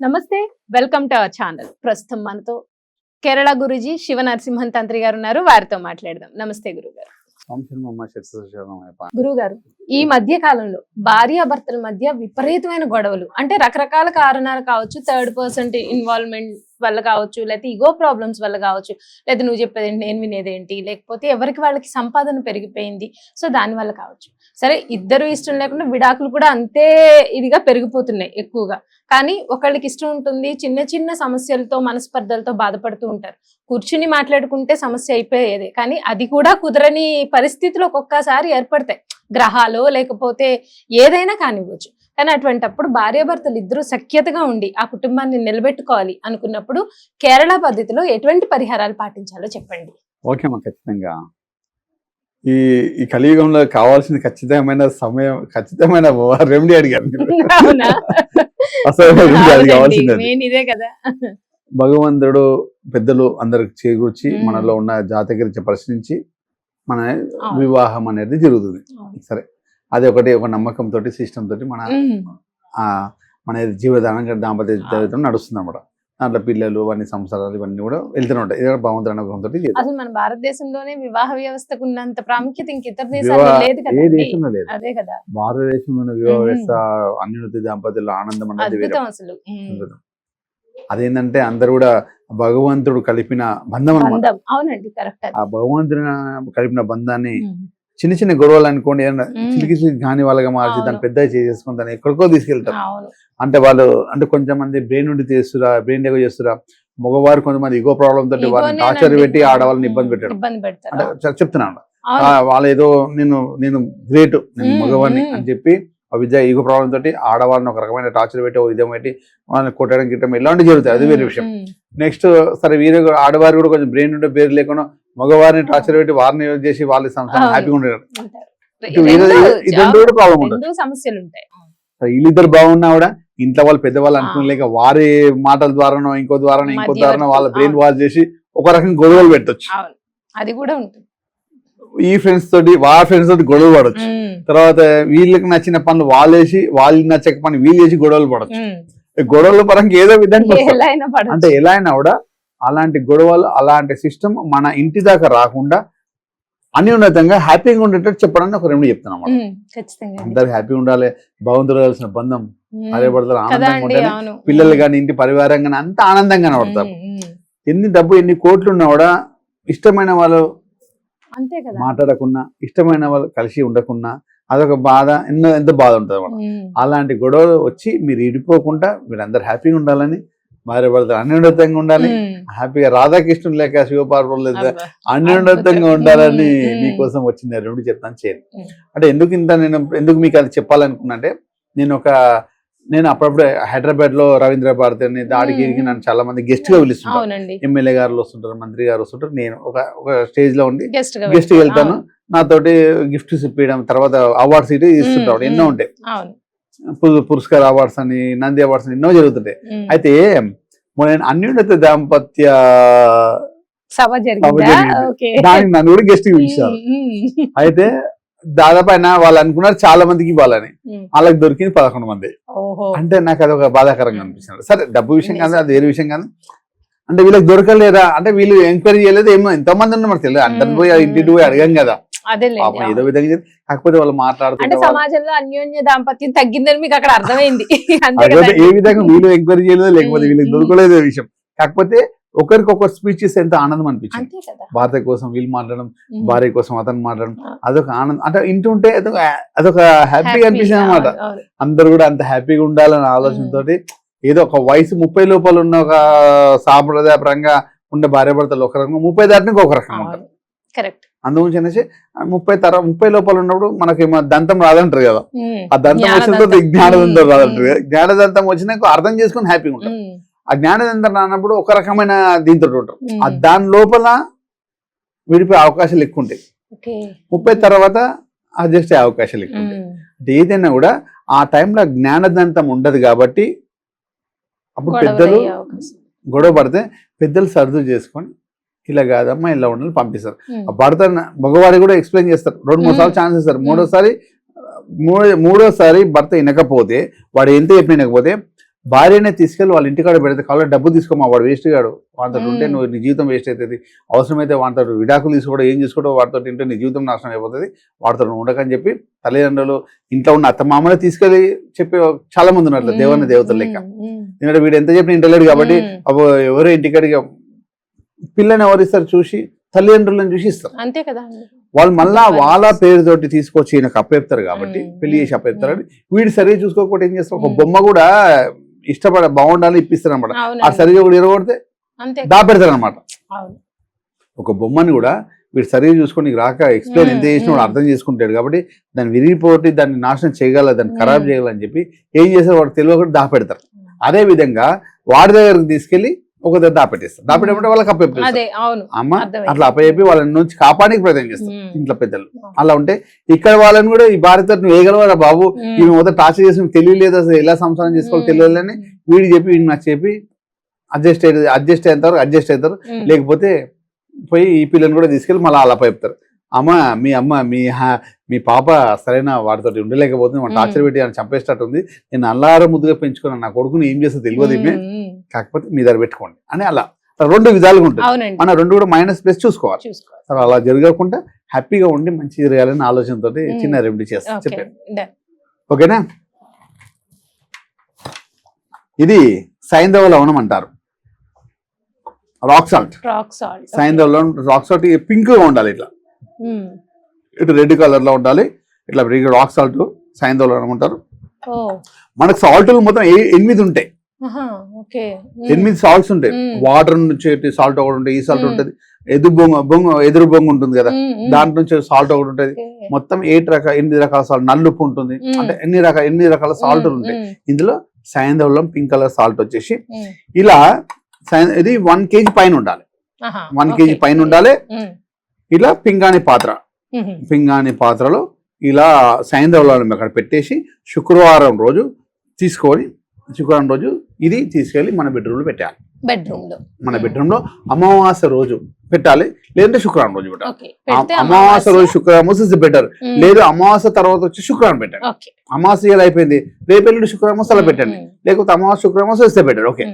నమస్తే welcome to our channel. ప్రస్తుతం మనతో కేరళ గురుజీ శివ నరసింహన్ తంత్రి గారు ఉన్నారు. వారితో మాట్లాడదాం. నమస్తే గురువు గారు సంశయమమ్మ శస్త్రశరణమయ్యప్ప. గురువు గారు ఈ మధ్య కాలంలో భార్యాభర్తల మధ్య విపరీతమైన గొడవలు అంటే రకరకాల కారణాలు కావచ్చు థర్డ్ పర్సన్ ఇన్వాల్వ్మెంట్ వల్ల కావచ్చు లేకపోతే ఇగో ప్రాబ్లమ్స్ వల్ల కావచ్చు లేదా నువ్వు చెప్పేది నేను వినేదేంటి లేకపోతే ఎవరికి వాళ్ళకి సంపాదన పెరిగిపోయింది సో దాని వల్ల కావచ్చు. సరే ఇద్దరు ఇష్టం లేకుండా విడాకులు కూడా అంతే ఇదిగా పెరిగిపోతున్నాయి ఎక్కువగా. కానీ ఒకళ్ళకి ఇష్టం ఉంటుంది చిన్న చిన్న సమస్యలతో మనస్పర్ధలతో బాధపడుతూ ఉంటారు. కూర్చుని మాట్లాడుకుంటే సమస్య అయిపోయేది కానీ అది కూడా కుదరని పరిస్థితులు ఒక్కొక్కసారి ఏర్పడతాయి. గ్రహాలు లేకపోతే ఏదైనా కానివ్వచ్చు. కానీ అటువంటప్పుడు భార్యాభర్తలు ఇద్దరు సఖ్యతగా ఉండి ఆ కుటుంబాన్ని నిలబెట్టుకోవాలి అనుకున్నప్పుడు కేరళ పద్ధతిలో ఎటువంటి పరిహారాలు పాటించాలో చెప్పండి. ఓకే అమ్మా ఖచ్చితంగా. ఈ ఈ కలియుగంలో కావాల్సిన ఖచ్చితమైన సమయం ఖచ్చితమైన రెమెడీ అడిగారు అసలు కావాల్సింది ఇదే కదా. భగవంతుడు పెద్దలు అందరికి చేకూర్చి. మనలో ఉన్న జాతకరించి ప్రశ్నించి మన. వివాహం అనేది జరుగుతుంది. సరే. అది ఒకటి ఒక నమ్మకం తోటి సిస్టమ్ తోటి మన మన జీవదానం దాంపత్య జీవితం నడుస్తుంది అన్నమాట దాంట్లో పిల్లలు అన్ని సంవత్సరాలు ఇవన్నీ కూడా వెళ్తూనే ఉంటాయి. ఇది భగవంతుడు అనుగ్రహంతో అసలు మన భారతదేశంలోనే వివాహ వ్యవస్థకు ఉన్నంత ప్రాముఖ్యత ఇంక ఇతర దేశాల్లో ఏ దేశంలో లేదు. అదే కదా. భారతదేశంలో వివాహ. వ్యవస్థ అన్యున్నతి దాంపత్యుల ఆనందం అనేది అసలు. అదేంటంటే అందరు కూడా భగవంతుడు కలిపిన బంధం అనమాట అవునండి కరెక్ట్ ఆ భగవంతుడు కలిపిన బంధాన్ని చిన్న చిన్న గొడవలు అనుకోండి ఏమన్నా. చిలికి చిలికి కాని వాళ్ళగా మార్చి. దాన్ని పెద్దగా చేసుకుని దాన్ని ఎక్కడికో తీసుకెళ్తారు అంటే వాళ్ళు అంటే కొంచెం మంది బ్రెయిన్ నుండి చేస్తురా బ్రెయిన్ ఎక్కువ చేస్తురా మగవారు కొంతమంది ఇగో ప్రాబ్లం తోటి వాళ్ళని. టార్చర్ పెట్టి ఆడవాళ్ళని ఇబ్బంది పెట్టారు అంటే చెప్తున్నాను వాళ్ళు ఏదో నేను నేను గ్రేట్ నేను మగవాడిని. అని చెప్పి ఆ విద్య ఈగో ప్రాబ్లం తోటి ఆడవాళ్ళని ఒక రకమైన టార్చర్ పెట్టి ఓ విధం పెట్టి వాళ్ళని కొట్టడం గిట్టడం ఇలాంటి జరుగుతాయి అది వేరే విషయం నెక్స్ట్ సరే వీరు ఆడవారు కూడా కొంచెం బ్రెయిన్ ఉంటే పేరు లేకుండా మగవారిని టార్చర్ పెట్టి వారిని యూజ్ చేసి వాళ్ళ సంసారం. హ్యాపీగా ఉండేది ఉంటారు. ఇటు వీరు- రెండు ఇదంతా కూడా ప్రాబ్లం ఉంటుంది రెండు సమస్యలు ఉంటాయి సరే వీళ్ళిద్దరు బాగున్నా కూడా ఇంట్లో వాళ్ళు పెద్దవాళ్ళు. అనుకోలేక వారి మాటల ద్వారానో ఇంకో ద్వారానో ఇంకో. ద్వారానో వాళ్ళ బ్రెయిన్. వాష్ చేసి ఒక రకం గొడవలు పెట్టొచ్చు అది కూడా ఉంటుంది ఈ ఫ్రెండ్స్ తోటి వాళ్ళ ఫ్రెండ్స్ తోటి గొడవలు పడొచ్చు ఉమ్, తర్వాత వీళ్ళకి నచ్చిన పనులు వాళ్ళు వేసి వాళ్ళకి నచ్చక పని వీళ్ళు చేసి గొడవలు. ఈ గొడవల పరంగా ఏదో విధంగా అంటే ఎలా అయినా కూడా అలాంటి గొడవలు అలాంటి సిస్టమ్ మన ఇంటి దాకా రాకుండా అన్యోన్యతంగా హ్యాపీగా ఉండేటట్టు చెప్పడానికి ఒక రెమెడీ చెప్తాను అన్నమాట ఖచ్చితంగా అండి. అందరు హ్యాపీగా ఉండాలి భగవంతుడు కలిసిన బంధం పడతారు కదా ఆనందంగా ఉండాలి పిల్లలు కానీ ఇంటి పరివారం కానీ అంత ఆనందంగా ఉమ్. ఎన్ని డబ్బు ఎన్ని కోట్లు ఉన్నా కూడా ఇష్టమైన వాళ్ళు మాట్లాడకున్నా ఇష్టమైన వాళ్ళు కలిసి ఉండకున్నా అదొక బాధ ఎన్నో ఎంత బాధ ఉంటుంది అలాంటి గొడవలు వచ్చి మీరు ఇడిపోకుండా మీరందరూ హ్యాపీగా ఉండాలని భార్య భర్తలు అన్యోన్యతంగా ఉండాలి. హ్యాపీగా రాధాకృష్ణుడు లేక శివపార్వతులు లేక అబ్బా. అన్యోన్యతంగా. ఉండాలని. మీకోసం వచ్చింది రెండు చెప్తాను ఉమ్. అంటే ఎందుకు ఇంత నేను ఎందుకు మీకు అది చెప్పాలనుకున్నా అంటే నేను ఒక నేను అప్పుడప్పుడు హైదరాబాద్లో రవీంద్ర భారతి అని దాడికి ఉమ్. నన్ను చాలా మంది గెస్ట్గా పిలుస్తుంటారు ఎమ్మెల్యే గారు వస్తుంటారు మంత్రి గారు వస్తుంటారు నేను ఒక ఒక స్టేజ్లో ఉండి గెస్ట్. వెళ్తాను నాతోటి గిఫ్ట్స్ ఇప్పించడం తర్వాత అవార్డ్స్ ఇటు ఇస్తుంటాడు ఎన్నో. ఉంటాయి పురస్కార్ అవార్డ్స్ అని నంది అవార్డ్స్ అని ఎన్నో జరుగుతుంటాయి. అయితే మొన్న నేను అన్యోన్యత దాంపత్య సభ జరిగిందా? దానికి నన్ను కూడా గెస్ట్ పిలిచారు. అయితే దాదాపు ఆయన వాళ్ళు అనుకున్నారు చాలా మందికి ఇవ్వాలని. వాళ్ళకి దొరికింది పదకొండు మంది. అంటే నాకు అది ఒక బాధాకరంగా అనిపించింది సరే డబ్బు విషయం కాదు అది వేరే విషయం కాదు. అంటే వీళ్ళకి దొరకలేదా? అంటే వీళ్ళు ఎంక్వైరీ చేయలేదు ఏమో ఎంతో మంది ఉన్నారు మనకు తెలియదు. అందరిని పోయి. ఇంటికి పోయి అడగం కదా. పాపం ఏదో విధంగా కాకపోతే వాళ్ళు మాట్లాడుతుంటే సమాజంలో అన్యోన్య దాంపత్యం తగ్గిందని మీకు అక్కడ అర్థమైంది. ఏ విధంగా వీళ్ళు ఎంక్వైరీ చేయలేదు లేకపోతే. వీళ్ళకి దొరకలేదు విషయం. కాకపోతే ఒకరికొకరు స్పీచ్ చేస్తే ఎంత ఆనందం అనిపించింది. భార్య కోసం వీళ్ళు మాట్లాడడం. భార్య కోసం అతను మాట్లాడడం. అదొక ఆనందం. అంటే ఇంటుంటే అదొక అదొక హ్యాపీగా అనిపించింది అనమాట. అందరు కూడా అంత హ్యాపీగా ఉండాలనే ఆలోచనతోటి ఏదో ఒక వయసు ముప్పై లోపల ఉన్న ఒక సాంప్రదాయపరంగా ఉండే భార్య భర్తలు ఒక రకంగా ముప్పై దాటికి ఒక రకంగా ఉంటారు. కరెక్ట్ అందుగురించి అనేసి ముప్పై తర ముప్పై లోపల ఉన్నప్పుడు మనకి దంతం రాదంటారు కదా. ఆ దంతం వచ్చిన తర్వాత జ్ఞానదంతం. రాదంటారు కదా. జ్ఞానదంతం వచ్చినాక అర్థం చేసుకొని హ్యాపీగా ఉంటారు. ఆ జ్ఞానదంతం రానప్పుడు ఒక రకమైన దీంతో ఉంటారు. దాని లోపల విడిపోయే అవకాశాలు ఎక్కువ ఉంటాయి. ముప్పై తర్వాత అడ్జస్ట్ అయ్యే అవకాశాలు ఎక్కువ ఉంటాయి. అంటే ఏదైనా కూడా ఆ టైంలో జ్ఞానదంతం ఉండదు కాబట్టి అప్పుడు పెద్దలు. గొడవ పడితే పెద్దలు సర్దు చేసుకొని ఇలా కాదమ్మా ఇలా ఉండాలి పంపిస్తారు భర్త మగవాడి కూడా ఎక్స్ప్లెయిన్ చేస్తారు రెండు మూడు సార్లు. ఛాన్స్ ఇస్తారు. మూడోసారి మూడో మూడోసారి భర్త వినకపోతే వాడు ఎంత చెప్పినకపోతే భార్యనే తీసుకెళ్ళి వాళ్ళ ఇంటికాడ పెడితే కావాలి డబ్బు తీసుకోమా? వాడు వేస్ట్ గాడు. వాడితో ఉంటే. నువ్వు నీ జీవితం వేస్ట్ అవుతుంది అవసరమైతే వాడితో విడాకులు తీసుకోవడం ఏం చేసుకోవడం వాడితో ఉంటే నీ జీవితం నాశనం అయిపోతుంది. వాడితో నువ్వు ఉండకని చెప్పి తల్లిదండ్రులు ఇంట్లో ఉన్న అత్త మామనే తీసుకెళ్ళి చెప్పి చాలా మంది ఉన్నారు దేవన్న దేవతలు లెక్క. ఎందుకంటే వీడు ఎంత చెప్పిన ఇంటలేడు కాబట్టి అబ్బో ఎవరో ఇంటికాడికి పిల్లని ఎవరిస్తారు చూసి తల్లిదండ్రులను చూసి ఇస్తారు. అంతే కదా. వాళ్ళు మళ్ళా వాళ్ళు. పేరుతోటి తీసుకొచ్చి ఈయనకు అప్పేపుతారు కాబట్టి. పెళ్ళి చేసి అప్పేపుతారు. వీడు సరిగా చూసుకోకపోతే ఏం చేస్తారు ఒక మ్మ్. బొమ్మ కూడా ఇష్టపడ బాగుండాలి ఇప్పిస్తారు అనమాట ఆ. సరిగా కూడా ఇరగొడితే అంతే దాపెడతారు అనమాట ఒక బొమ్మని కూడా వీడు సరిగా చూసుకొని నీకు రాక ఎక్స్ప్లెయిన్ ఎంత. చేసినా వాడు. అర్థం చేసుకుంటాడు కాబట్టి దాన్ని విరిగిపోటీ దాన్ని నాశనం చేయగల దాన్ని ఖరాబ్. చేయగలని చెప్పి ఏం చేస్తారు వాడు తెలియకుండా దాపెడతారు అదే విధంగా వాడి దగ్గరకు తీసుకెళ్ళి ఒక దగ్గర దాపెట్టేస్తారు దాపెట్టే వాళ్ళకి అప్పచెప్తారు అమ్మ. అట్లా అప్పచెప్పి వాళ్ళని నుంచి కాపాడానికి ప్రయత్నం చేస్తారు. ఇంట్లో పెద్దలు అలా ఉంటే ఇక్కడ వాళ్ళని కూడా ఈ భార్యతో నువ్వు వేయగలవరా బాబు. ఈమె మొదట టార్చర్ చేసి నీకు తెలియలేదు అసలు ఎలా సంసారం చేసుకోవాలో తెలియలేదని వీడు చెప్పి వీడికి నాకు చెప్పి అడ్జస్ట్ అయ్యి అడ్జస్ట్ అయ్యేంత వరకు అడ్జస్ట్ అవుతారు. లేకపోతే పోయి ఈ పిల్లని కూడా తీసుకెళ్ళి మళ్ళీ అలా చెప్తారు అమ్మ మీ అమ్మ మీ హా- మీ పాప సరైన వాడితో ఉండలేకపోతుంది మ్మ్. టార్చర్ పెట్టి అని చంపేసినట్టు ఉంది నేను అల్లారం ముద్దుగా పెంచుకున్నాను నా కొడుకుని ఏం చేస్తో తెలియదు మ్మ్. కాకపోతే మీ దగ్గర పెట్టుకోండి అని అలా. రెండు విధాలుగా ఉంటుంది. అవునండి. మన రెండు కూడా మైనస్ ప్లస్ చూసుకోవాలి. అలా జరగకుండా హ్యాపీగా ఉండి మంచి జరగాలని ఆలోచనతో చిన్న రెమెడీ చేస్తాను చెప్పాను ఓకేనా? ఇది సైంధవ లవణం అంటారు. రాక్ సాల్ట్ రాక్ సాల్ట్ సైంధవ లవణం రాక్ సాల్ట్ పింక్గా ఉండాలి ఇట్లా. ఇటు రెడ్ కలర్లో ఉండాలి ఇట్లా రాక్ సాల్ట్ అంటారు. ఓ. మనకు సాల్ట్లు మొత్తం ఎనిమిది ఉంటాయి. ఎనిమిది సాల్ట్స్ ఉంటాయి. వాటర్ నుంచి సాల్ట్ ఒకటి ఉంటుంది ఈ సాల్ట్. ఉంటుంది. ఎదురు బొంగ బొంగ ఎదురు బొంగు ఉంటుంది కదా. దాంట్లో నుంచి సాల్ట్ ఒకటి ఉంటుంది. మొత్తం ఎయిట్ రకాల ఎనిమిది రకాల సాల్ట్ నల్లుప్పు ఉంటుంది. అంటే ఎన్ని రకాల ఎనిమిది రకాల సాల్ట్ ఉంటాయి. ఇందులో సైంధవలం పింక్ కలర్ సాల్ట్ వచ్చేసి ఇలా ఇది వన్ కేజీ పైన ఉండాలి. వన్ కేజీ పైన ఉండాలి. ఇలా పింగాణి పాత్ర. పింగాణి పాత్రలో ఇలా సైంధవలం అక్కడ పెట్టేసి శుక్రవారం రోజు తీసుకొని శుక్రవారం రోజు ఇది తీసుకెళ్ళి మన బెడ్రూమ్లో పెట్టాలి. బెడ్రూమ్లో మన. బెడ్రూమ్లో అమావాస్య రోజు పెట్టాలి. లేదంటే శుక్రవారం రోజు పెట్టాలి. అమావాస్య రోజు శుక్రవారం ఇస్ బెటర్. లేదు అమావాస్య తర్వాత వచ్చి శుక్రవారం పెట్టండి అమావాస్య అయిపోయింది? రేపు శుక్రవారం అలా పెట్టండి. లేకపోతే అమావాస్య శుక్రవారం ఇస్తే బెటర్ ఓకే.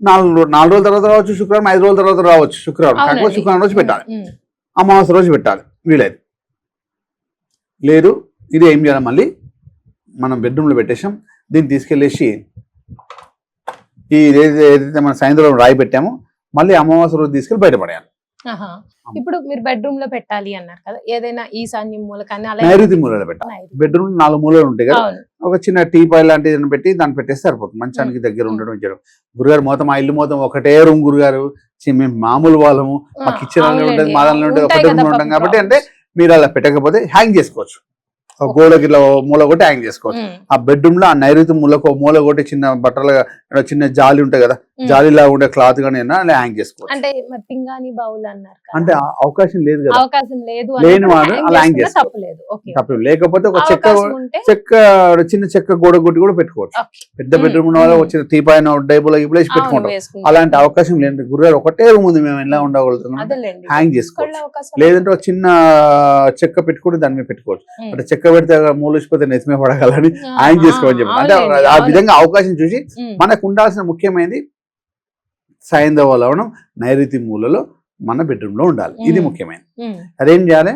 నాలుగు నాలుగు రోజుల తర్వాత రావచ్చు శుక్రవారం ఐదు రోజుల తర్వాత రావచ్చు శుక్రవారం. కాకపోతే. శుక్రవారం రోజు పెట్టాలి. అమావాస్య రోజు పెట్టాలి. వీలైతే. లేదు ఇది ఏం చేయాలి మళ్ళీ? మనం బెడ్రూమ్లో పెట్టేసాం దీన్ని తీసుకెళ్ళేసి ఈ ఏదైతే మన సాయంత్రం రాయి పెట్టామో మళ్ళీ అమావాస్య రోజు తీసుకెళ్ళి బయటపడేయాలి. ఇప్పుడు మీరు బెడ్రూమ్లో పెట్టాలి అన్నారు కదా. ఏదైనా ఈశాన్యం మూల కానీ నైరుతి మూలలో పెట్టాలి. బెడ్రూమ్ నాలుగు మూలలు ఉంటాయి కదా. ఒక చిన్న టీ పాయ్ లాంటిది పెట్టి దాన్ని పెట్టేస్తే సరిపోతుంది. మంచానికి దగ్గర ఉండడం చేయడం. గురుగారు మొత్తం మా ఇల్లు మొత్తం ఒకటే రూమ్ గురుగారు. మేము మామూలు వాళ్ళము. మా కిచెన్ అవునులేండి. ఉంటుంది మా దానిలో ఉంటుంది ఒకటే రూమ్ ఉంటాం కాబట్టి అంటే. మీరు అలా పెట్టకపోతే హ్యాంగ్ చేసుకోవచ్చు. గోడకి ఇట్లా మూల కొట్టి హ్యాంగ్ చేసుకోవచ్చు. ఆ బెడ్రూమ్లో ఆ నైరుతి మూలకు మూల కొట్టి చిన్న బట్టలు చిన్న జాలి ఉంటాయి కదా. జాలిలా ఉండే క్లాత్ అలా హ్యాంగ్ చేసుకోవచ్చు అంటే పింగాణి బౌల్ అన్నారు. అంటే అవకాశం లేదు కదా అవకాశం లేదు లేని వాడు అలా hang చేసుకున్నా చేసుకో. తప్పు లేకపోతే ఒక చెక్క చెక్క చిన్న చెక్క గోడ కొట్టి కూడా పెట్టుకోవచ్చు. పెద్ద. బెడ్రూమ్ ఉన్న వాళ్ళు. వచ్చిన టీ పైన డైబుల్ అవును, పెట్టుకుంటాం. అలాంటి అవకాశం లేదు గురుగారు ఒకటే రూమ్ ఉంది మేము ఎలా ఉండగలుగుతున్నాం హ్యాంగ్ చేసుకోవచ్చు లేదంటే ఒక చిన్న చెక్క పెట్టుకుని దాని మీద పెట్టుకోవచ్చు. అంటే చెక్క పెడితే మూలిసిపోతే నెత్తిమే పడగలని ఆ, హ్యాంగ్ చేసుకోమని చెప్పి అంటే ఆ. విధంగా అవకాశం చూసి. మనకు ఉండాల్సిన ముఖ్యమైనది సైంధవ లవణం నైరుతి మూలలో మన బెడ్రూమ్లో ఉండాలి ఇది. ముఖ్యమైనది. అదేం చేయాలి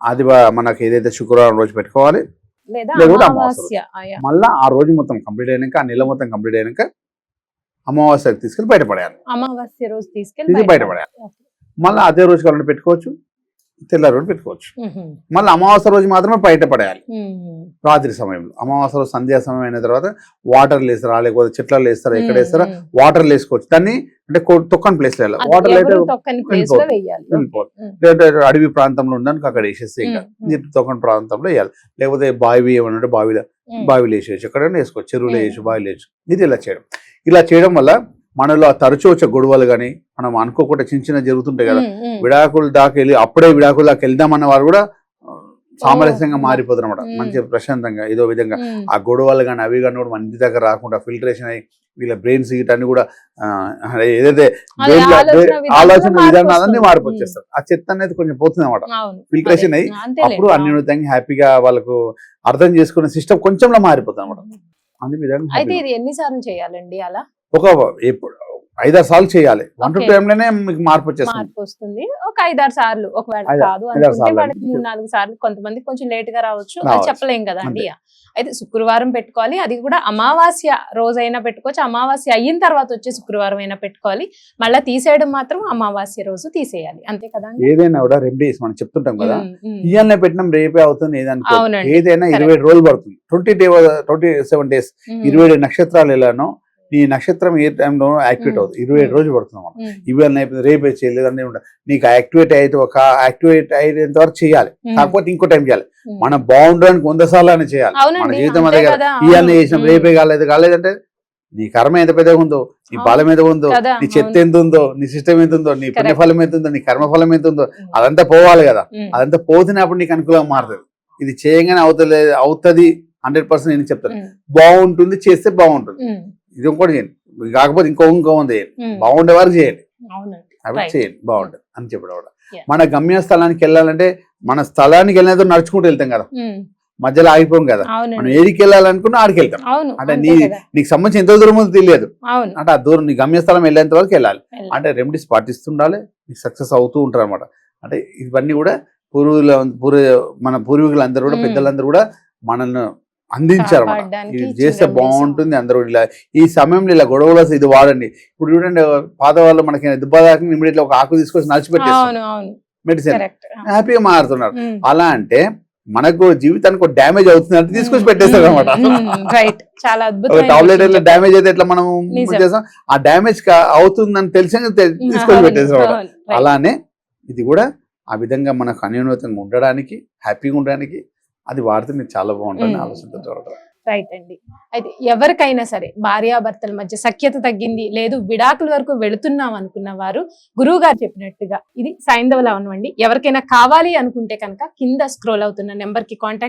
అది బా- మనకి ఏదైతే శుక్రవారం రోజు పెట్టుకోవాలి లేదా అమావాస్య. మళ్ళా ఆ రోజు మొత్తం కంప్లీట్ అయినాక ఆ నెల మొత్తం కంప్లీట్ అయినాక అమావాస్యకి తీసుకెళ్ళి బయటపడేయాలి అమావాస్య రోజు తీసుకెళ్ళి బయటపడేయాలి మళ్ళీ అదే రోజు కావాలంటే పెట్టుకోవచ్చు తెల్ల రోజు పెట్టుకోవచ్చు. మళ్ళీ అమావాస్య రోజు మాత్రమే బయటపడేయాలి మ్మ్. రాత్రి సమయంలో. అమావాస్య రోజు సంధ్యా సమయం అయిన తర్వాత వాటర్ లేస్తారా లేకపోతే చెట్లలో వేస్తారా ఎక్కడ వేస్తారా. వాటర్ వేసుకోవచ్చు దాన్ని అంటే తొక్కని ప్లేస్లో వాటర్ అయితే ఎవరు తొక్కని ప్లేస్లో వేయాలి. వెళ్ళిపోదు మ్మ్. లేదంటే అడవి ప్రాంతంలో ఉండడానికి అక్కడ వేసేస్తే ఇంకా తొక్కని ప్రాంతంలో వేయాలి. లేకపోతే బావి ఏమన్నా బావిలో. బావిలో వేసేయచ్చు. ఎక్కడైనా వేసుకోవచ్చు. చెరువులో. వేసి బావిలో వేయచ్చు. ఇది ఇలా చేయడం. ఇలా చేయడం వల్ల మనలో ఆ తరచూ వచ్చే గొడవలు కానీ మనం అనుకోకుండా చిన్న చిన్న జరుగుతుంటాయి కదా. విడాకులు దాకా వెళ్ళి అప్పుడే విడాకులు దాకా వెళ్దామన్న వారు కూడా సామరస్యంగా. మారిపోతారు అనమాట. మంచిగా ప్రశాంతంగా ఏదో విధంగా. ఆ గొడవలు కానీ అవి కానీ కూడా మన ఇంటి దగ్గర రాకుండా ఫిల్టరేషన్ అయ్యి వీళ్ళ బ్రెయిన్స్ అన్ని కూడా ఏదైతే ఆలోచన విధానాలన్నీ. మార్పు వచ్చేస్తారు ఆ చెత్త అనేది కొంచెం పోతుంది అనమాట ఫిల్టరేషన్. అయ్యి. అప్పుడు అన్ని విధంగా హ్యాపీగా వాళ్ళకు అర్థం చేసుకునే సిస్టమ్ కొంచెంలో మారిపోతుంది అనమాట అన్ని విధంగా అయితే. ఇది ఎన్నిసార్లు చేయాలండి అలా ఒక ఐదారు సార్లు చేయాలి. వన్ టు లోనే మీకు మార్పు వచ్చేస్తుంది. మార్పు వస్తుంది. ఒక ఐదారు సార్లు ఒకవేళ కాదు అనుకుంటే వాళ్ళకి. మూడు నాలుగు సార్లు కొంతమంది కొంచెం లేట్గా రావచ్చు. చెప్పలేం కదా అండి. అయితే శుక్రవారం పెట్టుకోవాలి. అది కూడా అమావాస్య రోజైనా పెట్టుకోవచ్చు. అమావాస్య అయిన తర్వాత వచ్చే శుక్రవారం అయినా పెట్టుకోవాలి. మళ్ళీ తీసేయడం మాత్రం అమావాస్య రోజు తీసేయాలి. అంతే కదా? ఏదైనా కూడా రెమెడీస్ మనం చెప్తుంటాం కదా. ఇవాళ పెట్టినాం రేపే అవుతుంది. ఏదైనా ఇరవై రోజులు పడుతుంది. Twenty day twenty seven days ఇరవై నక్షత్రాలు ఎలానో నీ నక్షత్రం ఏ టైంలో యాక్టివేట్. అవుతుంది. ఇరవై ఏడు. రోజులు పడుతుంది మనం ఇవాళ అయిపోయింది రేపే చేయలేదు అని ఉండదు నీకు యాక్టివేట్ అయితే ఒక యాక్టివేట్ అయ్యేంత వరకు చేయాలి. కాకపోతే ఇంకో టైం చేయాలి. మనం బాగుండడానికి వంద సార్లు అని చేయాలి. మన జీవితం అదే కదా. అవును. చేసినాం రేపే కాలేదు కాలేదంటే నీ కర్మ ఎంత పెద్దగా ఉందో నీ. బలం ఎంత ఉందో నీ చెత్త. ఎంత ఉందో నీ సిస్టమ్ ఎంత ఉందో నీ. పుణ్యఫలం ఎంత ఉందో నీ కర్మఫలం ఎంత ఉందో అదంతా పోవాలి కదా. అదంతా పోతున్నప్పుడు నీకు అనుకూలంగా మారుతుంది ఇది చేయగానే అవుతలే అవుతుంది హండ్రెడ్ పర్సెంట్ నేను చెప్తాను. బాగుంటుంది చేస్తే బాగుంటుంది. ఇది ఇంకోటి చేయండి. కాకపోతే ఇంకో ఇంకో ఉంది చేయండి. బాగుండే వారు చేయండి. అవి. చేయండి. బాగుంటుంది. అని చెప్పడం కూడా. మన గమ్య స్థలానికి వెళ్ళాలంటే మన స్థలానికి వెళ్ళినదో నడుచుకుంటూ వెళ్తాం కదా. మధ్యలో ఆగిపోం కదా. మనం ఏడికి వెళ్ళాలనుకున్నా ఆడికి వెళ్తాం. అంటే నీ-. నీకు సంబంధించి ఎంత దూరం ఉందో తెలియదు. అంటే ఆ దూరం నీ గమ్యస్థలం వెళ్ళేంత వరకు వెళ్ళాలి. అంటే రెమెడీస్ పాటిస్తుండాలి. నీకు సక్సెస్ అవుతూ ఉంటారు అనమాట అంటే ఇవన్నీ కూడా పూర్వీకుల పూర్వ మన పూర్వీకులందరూ కూడా. పెద్దలందరూ కూడా మనల్ని అందించారు ఇది చేస్తే. బాగుంటుంది అందరూ ఇలా ఈ సమయంలో ఇలా గొడవలు ఇది వాడండి. ఇప్పుడు చూడండి పాత వాళ్ళు మనకి దుబ్బ దాకా ఇమీడియట్ ఒక ఆకు తీసుకొచ్చి అవును మెడిసిన్ హ్యాపీగా మారుతున్నారు. అలా అంటే మనకు జీవితానికి ఒక డ్యామేజ్ అవుతుంది అంటే తీసుకొచ్చి పెట్టేస్తారు అనమాట టాబ్లెట్. డ్యామేజ్ అయితే ఎట్లా మనం. చేస్తాం? ఆ డ్యామేజ్ అవుతుందని తెలిసి అవును, right. అలానే ఇది కూడా ఆ విధంగా మనకు అన్యోన్యతంగా ఉండడానికి హ్యాపీగా ఉండడానికి అది వాడితే మీకు చాలా బాగుంటుంది. ఆలోచనతో రైట్ అండి. అయితే ఎవరికైనా సరే భార్యాభర్తల మధ్య సఖ్యత తగ్గింది లేదు విడాకుల వరకు వెళుతున్నాం అనుకున్న వారు గురువు గారు చెప్పినట్టుగా ఇది సైంధవ లవణం అండి ఎవరికైనా కావాలి అనుకుంటే కనుక కింద స్క్రోల్ అవుతున్న నెంబర్కి కాంటాక్ట్